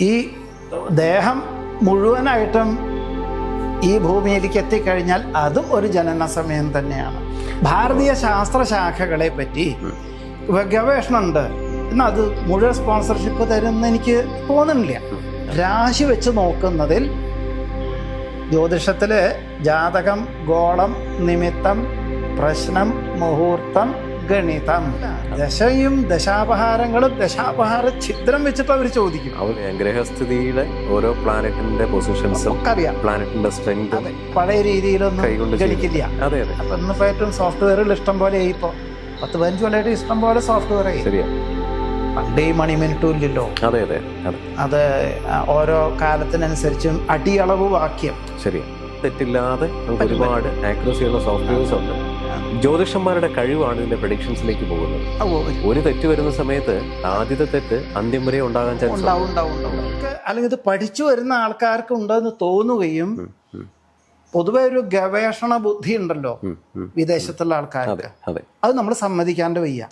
ഈ ദേഹം മുഴുവനായിട്ടും ഈ ഭൂമിയിലേക്ക് എത്തിക്കഴിഞ്ഞാൽ അതും ഒരു ജനന സമയം തന്നെയാണ്. ഭാരതീയ ശാസ്ത്രശാഖകളെ പറ്റി ഗവേഷണം ഗവേഷണമുണ്ട്. എന്നാൽ അത് മുഴുവൻ സ്പോൺസർഷിപ്പ് തരുമെന്ന് എനിക്ക് തോന്നുന്നില്ല. രാശി വെച്ച് നോക്കുന്നതിൽ ജ്യോതിഷത്തിലെ ജാതകം ഗോളം നിമിത്തം പ്രശ്നം മുഹൂർത്തം ഗണിതം. ദശയും ദശാപഹാരങ്ങളും ദശാപഹാര ഛിദ്രം വെച്ചിട്ട് അവർ ചോദിക്കും. അവർ ഗ്രഹസ്ഥിതിയുടെ ഓരോ പ്ലാനറ്റിന്റെ പൊസിഷൻസും പ്ലാനറ്റിന്റെ സ്ട്രെങ്ത് പഴയ രീതിയിലൊന്നും ഗണിക്കില്ല. അതെ അതെ. അപ്പൊ ഇന്നിപ്പോ ഏറ്റവും സോഫ്റ്റ്വെയറിൽ ഇഷ്ടം പോലെ ഇപ്പോ. പത്ത് പതിനഞ്ച് കൊല്ലമായിട്ട് ഇഷ്ടം പോലെ സോഫ്റ്റ്വെയർ ശരിയാ. പണ്ടേ മണി മിനിറ്റും ഇല്ലല്ലോ. അതെ അതെ അതെ. അത് ഓരോ കാലത്തിനനുസരിച്ചും അടിയളവ് വാക്യം. ശരിയാ. തെറ്റില്ലാതെ ഒരുപാട് ആക്യുറസിയുള്ള സോഫ്റ്റ്വെയർസ് ഉണ്ട്. ജ്യോതിഷന്മാരുടെ കഴിവാണ് ഇതിന്റെ പ്രഡിക്ഷൻസിലേക്ക് പോകുന്നത്. ഒരു തെറ്റ് വരുന്ന സമയത്ത് ആദ്യത്തെ തെറ്റ് അന്ത്യം വരെ ഉണ്ടാകാൻ ചാൻസ് അല്ലെങ്കിൽ ഇത് പഠിച്ചു വരുന്ന ആൾക്കാർക്ക് ഉണ്ടെന്ന് തോന്നുകയും പൊതുവെ ഒരു ഗവേഷണ ബുദ്ധി ഉണ്ടല്ലോ. വിദേശത്തുള്ള ആൾക്കാർക്ക്. അതെ നമ്മൾ സമ്മതിക്കാണ്ട് വയ്യ.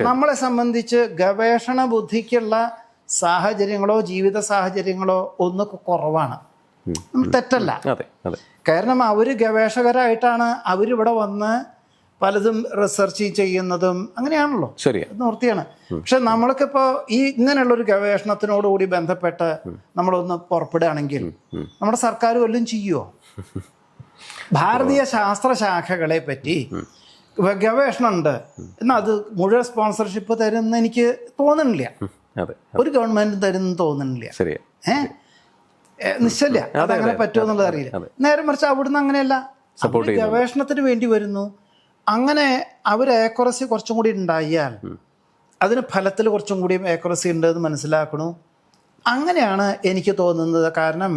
നമ്മളെ സംബന്ധിച്ച് ഗവേഷണ ബുദ്ധിക്കുള്ള സാഹചര്യങ്ങളോ ജീവിത സാഹചര്യങ്ങളോ ഒന്നൊക്കെ കുറവാണ്. തെറ്റല്ല. കാരണം അവർ ഗവേഷകരായിട്ടാണ് അവരിവിടെ വന്ന് പലതും റിസർച്ച് ചെയ്യുന്നതും അങ്ങനെയാണല്ലോ. ശരി നിർത്തിയാണ് പക്ഷെ നമ്മൾക്കിപ്പോൾ ഈ ഇങ്ങനെയുള്ളൊരു ഗവേഷണത്തിനോടുകൂടി ബന്ധപ്പെട്ട് നമ്മളൊന്ന് പുറപ്പെടുകയാണെങ്കിൽ. നമ്മുടെ സർക്കാർ വല്ലതും ചെയ്യുമോ ഭാരതീയ ശാസ്ത്രശാഖകളെ പറ്റി ഗവേഷണം ഗവേഷണമുണ്ട് എന്നാൽ അത് മുഴുവൻ സ്പോൺസർഷിപ്പ് തരുമെന്ന് എനിക്ക് തോന്നുന്നില്ല. ഒരു ഗവൺമെന്റും തരുമെന്ന് തോന്നുന്നില്ല. ഏഹ് നിശ്ചല്ല അതങ്ങനെ പറ്റുമോ എന്നുള്ളത് അറിയില്ല. നേരെ മറിച്ച് അവിടുന്ന് അങ്ങനെയല്ല. ഗവേഷണത്തിന് വേണ്ടി വരുന്നു. അങ്ങനെ അവർ ഏക്കുറസി കുറച്ചും കൂടി ഉണ്ടായാൽ അതിന് ഫലത്തിൽ കുറച്ചും കൂടി ഏക്കുറസി ഉണ്ട് എന്ന് മനസ്സിലാക്കണു. അങ്ങനെയാണ് എനിക്ക് തോന്നുന്നത്. കാരണം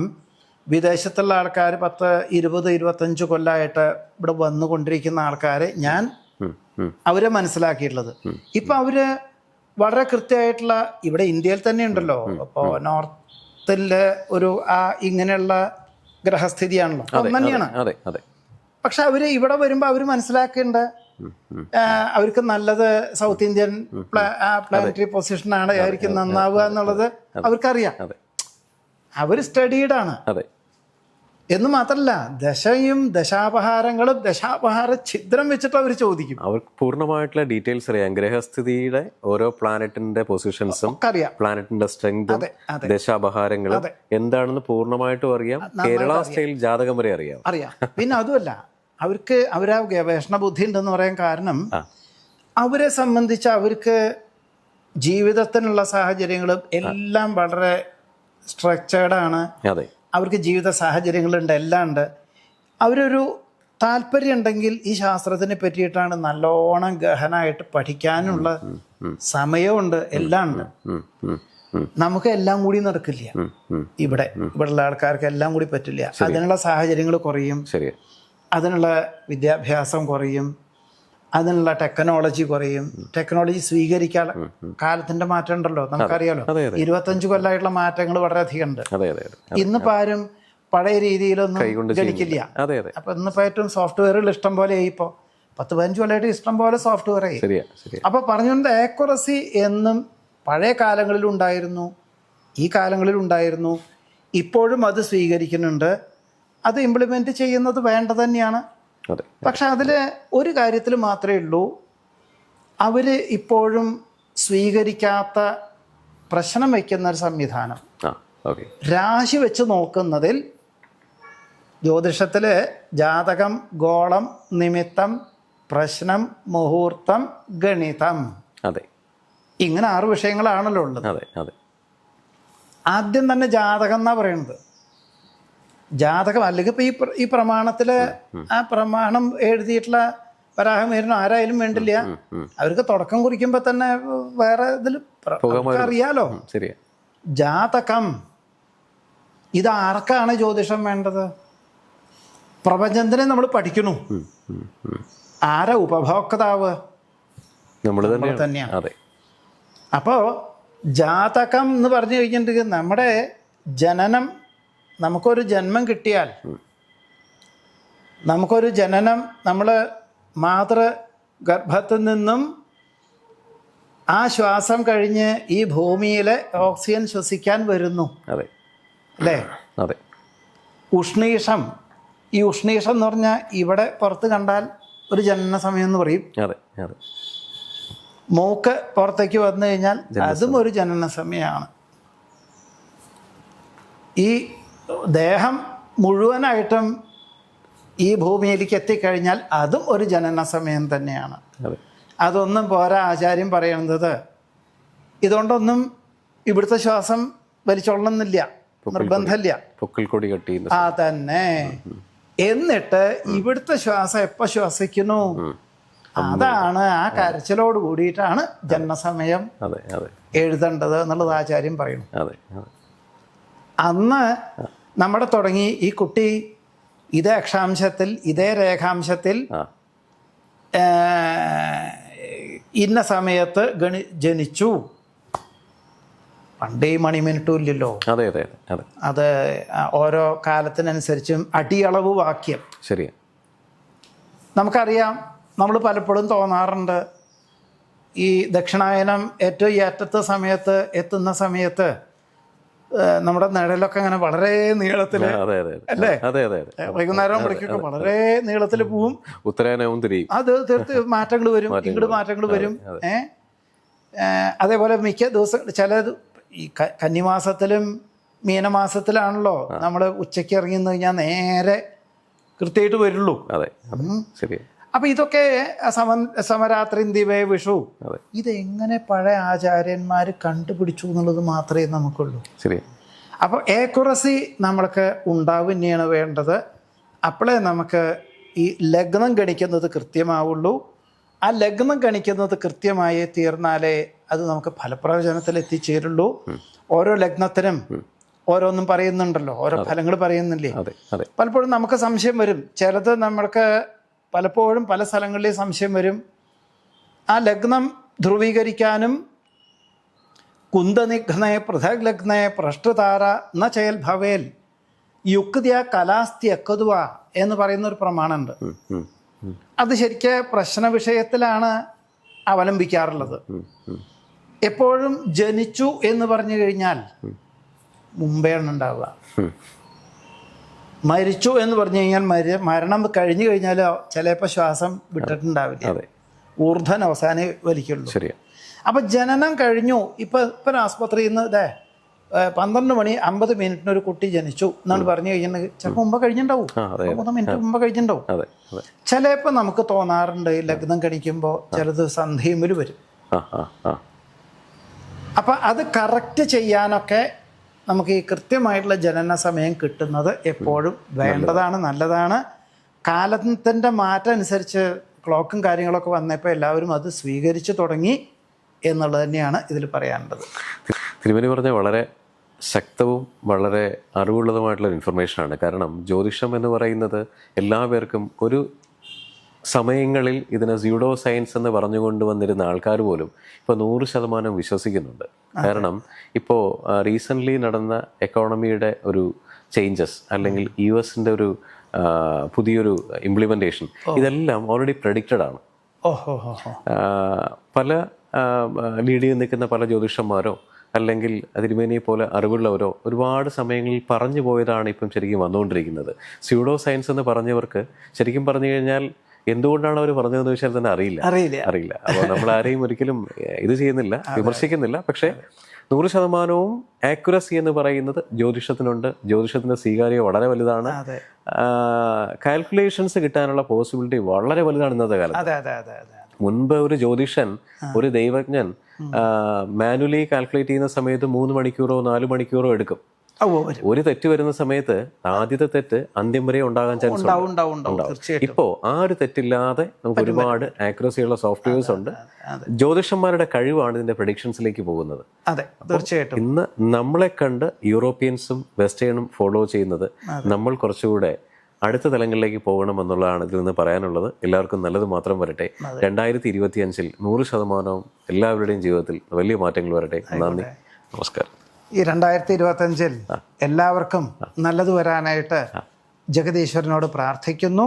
വിദേശത്തുള്ള ആൾക്കാർ പത്ത് ഇരുപത് ഇരുപത്തഞ്ച് കൊല്ലമായിട്ട് ഇവിടെ വന്നുകൊണ്ടിരിക്കുന്ന ആൾക്കാരെ ഞാൻ. അവരെ മനസ്സിലാക്കിയിട്ടുള്ളത്. ഇപ്പം അവർ വളരെ കൃത്യമായിട്ടുള്ള ഇവിടെ ഇന്ത്യയിൽ തന്നെ ഉണ്ടല്ലോ. അപ്പോൾ നോർത്തിലെ ഒരു ആ ഇങ്ങനെയുള്ള ഗ്രഹസ്ഥിതിയാണല്ലോ. അത് തന്നെയാണ് പക്ഷെ അവർ ഇവിടെ വരുമ്പോ അവർ മനസ്സിലാക്കേണ്ട അവർക്ക് നല്ലത് സൗത്ത് ഇന്ത്യൻ പ്ലാനറ്ററി പൊസിഷൻ ആണ് ആയിരിക്കും നന്നാവുക എന്നുള്ളത് അവർക്കറിയാം. അവർ സ്റ്റഡീഡ് ആണ്. അതെ. എന്ന് മാത്രല്ല ദശയും ദശാപഹാരങ്ങളും ദശാപഹാര ഛിദ്രം വെച്ചിട്ട് അവർ ചോദിക്കും. അവർക്ക് പൂർണമായിട്ടുള്ള ഡീറ്റെയിൽസ് അറിയാം. ഗ്രഹസ്ഥിതിയുടെ ഓരോ പ്ലാനറ്റിന്റെ പൊസിഷൻസും പ്ലാനറ്റിന്റെ സ്ട്രെങ്തും ദശാപഹാരങ്ങളും എന്താണെന്ന് പൂർണമായിട്ടും അറിയാം. കേരള സ്റ്റൈൽ ജാതകം വരെ അറിയാം. അറിയാം. പിന്നെ അതുമല്ല അവർക്ക് അവരാ ഗവേഷണ ബുദ്ധി ഉണ്ടെന്ന് പറയാൻ കാരണം അവരെ സംബന്ധിച്ച് അവർക്ക് ജീവിതത്തിനുള്ള സാഹചര്യങ്ങളും എല്ലാം വളരെ സ്ട്രക്ചേർഡാണ് അവർക്ക് ജീവിത സാഹചര്യങ്ങളുണ്ട് എല്ലാം ഉണ്ട്. അവരൊരു താല്പര്യം ഉണ്ടെങ്കിൽ ഈ ശാസ്ത്രത്തിനെ പറ്റിയിട്ടാണ് നല്ലോണം ഗഹനായിട്ട് പഠിക്കാനുള്ള സമയമുണ്ട് എല്ലാം ഉണ്ട്. നമുക്ക് എല്ലാം കൂടി നടക്കില്ല. ഇവിടെ ഇവിടെയുള്ള ആൾക്കാർക്ക് എല്ലാം കൂടി പറ്റില്ല. അതിനുള്ള സാഹചര്യങ്ങൾ കുറയും. ശരിയാ. അതിനുള്ള വിദ്യാഭ്യാസം കുറയും. അതിനുള്ള ടെക്നോളജി കുറയും. ടെക്നോളജി സ്വീകരിക്കാൻ കാലത്തിന്റെ മാറ്റം ഉണ്ടല്ലോ നമുക്കറിയാലോ. ഇരുപത്തഞ്ചു കൊല്ലമായിട്ടുള്ള മാറ്റങ്ങൾ വളരെയധികം ഉണ്ട് അതെ അതെ അതെ. ഇന്നിപ്പോ ആരും പഴയ രീതിയിലൊന്നും ജനിക്കില്ല. അപ്പൊ ഇന്നിപ്പോ ഏറ്റവും സോഫ്റ്റ്വെയറുകൾ ഇഷ്ടം പോലെ ഇപ്പോ പത്ത് പതിനഞ്ച് കൊല്ലമായിട്ട് ഇഷ്ടം പോലെ സോഫ്റ്റ്വെയർ അപ്പൊ പറഞ്ഞുകൊണ്ട് ആക്യുറസി എന്നും പഴയ കാലങ്ങളിൽ ഉണ്ടായിരുന്നു ഈ കാലങ്ങളിൽ ഉണ്ടായിരുന്നു ഇപ്പോഴും അത് സ്വീകരിക്കുന്നുണ്ട്. അത് ഇംപ്ലിമെന്റ് ചെയ്യുന്നത് വേണ്ട തന്നെയാണ്. പക്ഷെ അതിൽ ഒരു കാര്യത്തിൽ മാത്രമേ ഉള്ളൂ. അവർ ഇപ്പോഴും സ്വീകരിക്കാത്ത പ്രശ്നം വയ്ക്കുന്ന ഒരു സംവിധാനം. രാശി വെച്ച് നോക്കുന്നതിൽ ജ്യോതിഷത്തിൽ ജാതകം ഗോളം നിമിത്തം പ്രശ്നം മുഹൂർത്തം ഗണിതം. അതെ. ഇങ്ങനെ ആറ് വിഷയങ്ങളാണല്ലോ ഉള്ളത്. അതെ അതെ. ആദ്യം തന്നെ ജാതകം എന്നാ പറയുന്നത്. ജാതകം അല്ലെങ്കിൽ ഇപ്പൊ ഈ ഈ പ്രമാണത്തിലെ ആ പ്രമാണം എഴുതിയിട്ടുള്ള വരാഹമേരനും ആരായാലും വേണ്ടില്ല. അവർക്ക് തുടക്കം കുറിക്കുമ്പോ തന്നെ വേറെ ഇതിൽ അറിയാലോ. ജാതകം. ഇത് ആർക്കാണ് ജ്യോതിഷം വേണ്ടത്? പ്രപഞ്ചത്തിനെ നമ്മൾ പഠിക്കണു ഉം. ആരാ ഉപഭോക്താവ്? നമ്മൾ തന്നെയാണ്. തന്നെയാണ് അതെ. അപ്പോൾ ജാതകം എന്ന് പറഞ്ഞു കഴിഞ്ഞിട്ടുണ്ടെങ്കിൽ നമ്മുടെ ജനനം നമുക്കൊരു ജന്മം കിട്ടിയാൽ നമുക്കൊരു ജനനം നമ്മൾ മാതൃ ഗർഭത്തിൽ നിന്നും ആ ശ്വാസം കഴിഞ്ഞ് ഈ ഭൂമിയിലെ ഓക്സിജൻ ശ്വസിക്കാൻ വരുന്നു. അതെ. അല്ലേ? അതെ. ഉഷ്ണീഷം. ഈ ഉഷ്ണീഷം എന്ന് പറഞ്ഞാൽ ഇവിടെ പുറത്ത് കണ്ടാൽ ഒരു ജനന സമയം എന്ന് പറയും. അതെ അതെ. മൂക്ക് പുറത്തേക്ക് വന്നു കഴിഞ്ഞാൽ അതും ഒരു ജനന സമയമാണ് ഈ ദേഹം മുഴുവനായിട്ടും ഈ ഭൂമിയിലേക്ക് എത്തിക്കഴിഞ്ഞാൽ അതും ഒരു ജനന സമയം തന്നെയാണ്. അതൊന്നും പോരാ ആചാര്യം പറയുന്നത് ഇതുകൊണ്ടൊന്നും ഇവിടുത്തെ ശ്വാസം വലിച്ചോളണമെന്നില്ല. നിർബന്ധമില്ല. പൊക്കിൽക്കൊടി കൊടി കട്ട് ആ തന്നെ എന്നിട്ട് ഇവിടുത്തെ ശ്വാസം എപ്പോൾ ശ്വസിക്കുന്നു? അതാണ് ആ കരച്ചിലോട് കൂടിയിട്ടാണ് ജന്മസമയം എഴുതേണ്ടത് എന്നുള്ളത് ആചാര്യം പറയുന്നു അന്ന് നമ്മുടെ തുടങ്ങി ഈ കുട്ടി ഇതേ അക്ഷാംശത്തിൽ ഇതേ രേഖാംശത്തിൽ ഇന്ന സമയത്ത് ഗണി ജനിച്ചു. പണ്ടേ മണി മിനിറ്റും ഇല്ലല്ലോ. അതെ അതെ അതെ. ഓരോ കാലത്തിനനുസരിച്ചും അടിയളവ് വാക്യം. ശരി നമുക്കറിയാം നമ്മൾ പലപ്പോഴും തോന്നാറുണ്ട് ഈ ദക്ഷിണായനം ഏറ്റവും ഏറ്റത്തെ സമയത്ത് എത്തുന്ന സമയത്ത് നമ്മുടെ നിഴലൊക്കെ അങ്ങനെ വളരെ നീളത്തിൽ അല്ലേ? അതെ അതെ വൈകുന്നേരം ആകുമ്പോഴേക്കൊക്കെ വളരെ നീളത്തിൽ പോവും. ഉത്തരായനവും തിരിയും. അത് തീർത്ത് മാറ്റങ്ങൾ വരും ഇങ്ങോട്ട് മാറ്റങ്ങൾ വരും. ഏ? ഏഹ്, അതേപോലെ മിക്ക ദിവസം ചില ഈ കന്നിമാസത്തിലും മീനമാസത്തിലാണല്ലോ നമ്മൾ ഉച്ചയ്ക്ക് ഇറങ്ങി നിന്ന് കഴിഞ്ഞാൽ നേരെ കൃത്യമായിട്ട് വരുള്ളൂ. അതെ ശരിയാ. അപ്പൊ ഇതൊക്കെ സമ സമരാത്രി ദിവേ വിഷു. ഇതെങ്ങനെ പഴയ ആചാര്യന്മാർ കണ്ടുപിടിച്ചു എന്നുള്ളത് മാത്രമേ നമുക്കുള്ളൂ. ശരി. അപ്പോൾ ഏക്കുറസി നമ്മൾക്ക് ഉണ്ടാവുക തന്നെയാണ് വേണ്ടത്. അപ്പോഴേ നമുക്ക് ഈ ലഗ്നം ഗണിക്കുന്നത് കൃത്യമാവുള്ളൂ. ആ ലഗ്നം ഗണിക്കുന്നത് കൃത്യമായി തീർന്നാലേ അത് നമുക്ക് ഫലപ്രവചനത്തിൽ എത്തിച്ചേരുള്ളൂ. ഓരോ ലഗ്നത്തിനും ഓരോന്നും പറയുന്നുണ്ടല്ലോ. ഓരോ ഫലങ്ങൾ പറയുന്നില്ലേ? പലപ്പോഴും നമുക്ക് സംശയം വരും. ചിലത് നമ്മൾക്ക് പലപ്പോഴും പല സ്ഥലങ്ങളിലും സംശയം വരും. ആ ലഗ്നം ധ്രുവീകരിക്കാനും കുന്തനിഘ്നേ പൃഥക് ലഗ്നേ പ്രഷ്ടതാര ന ചയൽ ഭവേൽ യുക്തിയ കലാസ്തി അക്കതുവ എന്ന് പറയുന്ന ഒരു പ്രമാണമുണ്ട് അത് ശരിക്ക് പ്രശ്ന വിഷയത്തിലാണ് അവലംബിക്കാറുള്ളത്. എപ്പോഴും ജനിച്ചു എന്ന് പറഞ്ഞു കഴിഞ്ഞാൽ മുമ്പേ ഉണ്ടാവുക. മരിച്ചു എന്ന് പറഞ്ഞു കഴിഞ്ഞാൽ മരി മരണം കഴിഞ്ഞു കഴിഞ്ഞാൽ ചിലപ്പോൾ ശ്വാസം വിട്ടിട്ടുണ്ടാവില്ല. അതെ. ഊർധൻ അവസാനം വലിക്കുള്ളൂ. ശരിയാ. അപ്പം ജനനം കഴിഞ്ഞു. ഇപ്പം ഇപ്പം ആസ്പത്രിയിൽ നിന്ന് ഇതേ പന്ത്രണ്ട് മണി അമ്പത് മിനിറ്റിന് ഒരു കുട്ടി ജനിച്ചു എന്നാണ് പറഞ്ഞു കഴിഞ്ഞാൽ ചിലപ്പോൾ മുമ്പ് കഴിഞ്ഞിട്ടുണ്ടാവും. മൂന്ന് മിനിറ്റ് മുമ്പ് കഴിഞ്ഞിട്ടുണ്ടാവും. ചിലപ്പോൾ നമുക്ക് തോന്നാറുണ്ട് ലഗ്നം കണിക്കുമ്പോൾ ചിലത് സന്ധ്യമിൽ വരും. അപ്പം അത് കറക്റ്റ് ചെയ്യാനൊക്കെ നമുക്ക് ഈ കൃത്യമായിട്ടുള്ള ജനന സമയം കിട്ടുന്നത് എപ്പോഴും വേണ്ടതാണ് നല്ലതാണ്. കാലത്തിന്റെ മാറ്റം അനുസരിച്ച് ക്ലോക്കും കാര്യങ്ങളൊക്കെ വന്നപ്പോൾ എല്ലാവരും അത് സ്വീകരിച്ചു തുടങ്ങി എന്നുള്ളത് തന്നെയാണ് ഇതിൽ പറയാനുള്ളത്. തിരുമലി പറഞ്ഞ വളരെ ശക്തവും വളരെ അറിവുള്ളതുമായിട്ടുള്ള ഇൻഫർമേഷനാണ് കാരണം ജ്യോതിഷം എന്ന് പറയുന്നത് എല്ലാവർക്കും ഒരു സമയങ്ങളിൽ ഇതിനെ സ്യൂഡോ സയൻസ് എന്ന് പറഞ്ഞുകൊണ്ട് വന്നിരുന്ന ആൾക്കാർ പോലും ഇപ്പോൾ നൂറ് ശതമാനം വിശ്വസിക്കുന്നുണ്ട്. കാരണം ഇപ്പോൾ റീസെന്റ്ലി നടന്ന എക്കോണമിയുടെ ഒരു ചേഞ്ചസ് അല്ലെങ്കിൽ യു എസിന്റെ ഒരു പുതിയൊരു ഇംപ്ലിമെന്റേഷൻ ഇതെല്ലാം ഓൾറെഡി പ്രഡിക്റ്റഡ് ആണ്. പല ലീഡ് ചെയ്ത് നിൽക്കുന്ന പല ജ്യോതിഷന്മാരോ അല്ലെങ്കിൽ തിരുമേനിയെ പോലെ അറിവുള്ളവരോ ഒരുപാട് സമയങ്ങളിൽ പറഞ്ഞു പോയതാണ് ഇപ്പം ശരിക്കും വന്നുകൊണ്ടിരിക്കുന്നത്. സ്യൂഡോ സയൻസ് എന്ന് പറഞ്ഞവർക്ക് ശരിക്കും പറഞ്ഞു കഴിഞ്ഞാൽ എന്തുകൊണ്ടാണ് അവർ പറഞ്ഞതെന്ന് വെച്ചാൽ തന്നെ അറിയില്ല. അറിയില്ല. അറിയില്ല. അപ്പോൾ നമ്മൾ ആരെയും ഒരിക്കലും ഇത് ചെയ്യുന്നില്ല വിമർശിക്കുന്നില്ല. പക്ഷേ നൂറ് ശതമാനവും ആക്യുറസി എന്ന് പറയുന്നത് ജ്യോതിഷത്തിനുണ്ട്. ജ്യോതിഷത്തിന്റെ സ്വീകാര്യത വളരെ വലുതാണ്. കാൽക്കുലേഷൻസ് കിട്ടാനുള്ള പോസിബിലിറ്റി വളരെ വലുതാണ് ഇന്നത്തെ കാലത്ത്. മുൻപ് ഒരു ജ്യോതിഷൻ ഒരു ദൈവജ്ഞൻ മാനുവലി കാൽക്കുലേറ്റ് ചെയ്യുന്ന സമയത്ത് മൂന്ന് മണിക്കൂറോ നാല് മണിക്കൂറോ എടുക്കും. ഒരു തെറ്റ് വരുന്ന സമയത്ത് ആദ്യത്തെ തെറ്റ് അന്ത്യം വരെ ഉണ്ടാകാൻ ചാൻസ് ഉണ്ട്. ഉണ്ടാവും ഇപ്പോ ആ ഒരു തെറ്റില്ലാതെ നമുക്ക് ഒരുപാട് ആക്യുറസി ഉള്ള സോഫ്റ്റ്വെയർസ് ഉണ്ട്. ജ്യോതിഷന്മാരുടെ കഴിവാണ് ഇതിന്റെ പ്രഡിക്ഷൻസിലേക്ക് പോകുന്നത്. അതെ തീർച്ചയായിട്ടും. ഇന്ന് നമ്മളെ കണ്ട് യൂറോപ്യൻസും വെസ്റ്റേണും ഫോളോ ചെയ്യുന്നത് നമ്മൾ കുറച്ചുകൂടെ അടുത്ത തലങ്ങളിലേക്ക് പോകണം എന്നുള്ളതാണ് ഇതിൽ നിന്ന് പറയാനുള്ളത്. എല്ലാവർക്കും നല്ലത് മാത്രം വരട്ടെ. രണ്ടായിരത്തി ഇരുപത്തി അഞ്ചിൽ നൂറ് ശതമാനവും എല്ലാവരുടെയും ജീവിതത്തിൽ വലിയ മാറ്റങ്ങൾ വരട്ടെ. നന്ദി. നമസ്കാരം. ഈ രണ്ടായിരത്തി ഇരുപത്തഞ്ചിൽ എല്ലാവർക്കും നല്ലത് വരാനായിട്ട് ജഗദീശ്വരനോട് പ്രാർത്ഥിക്കുന്നു.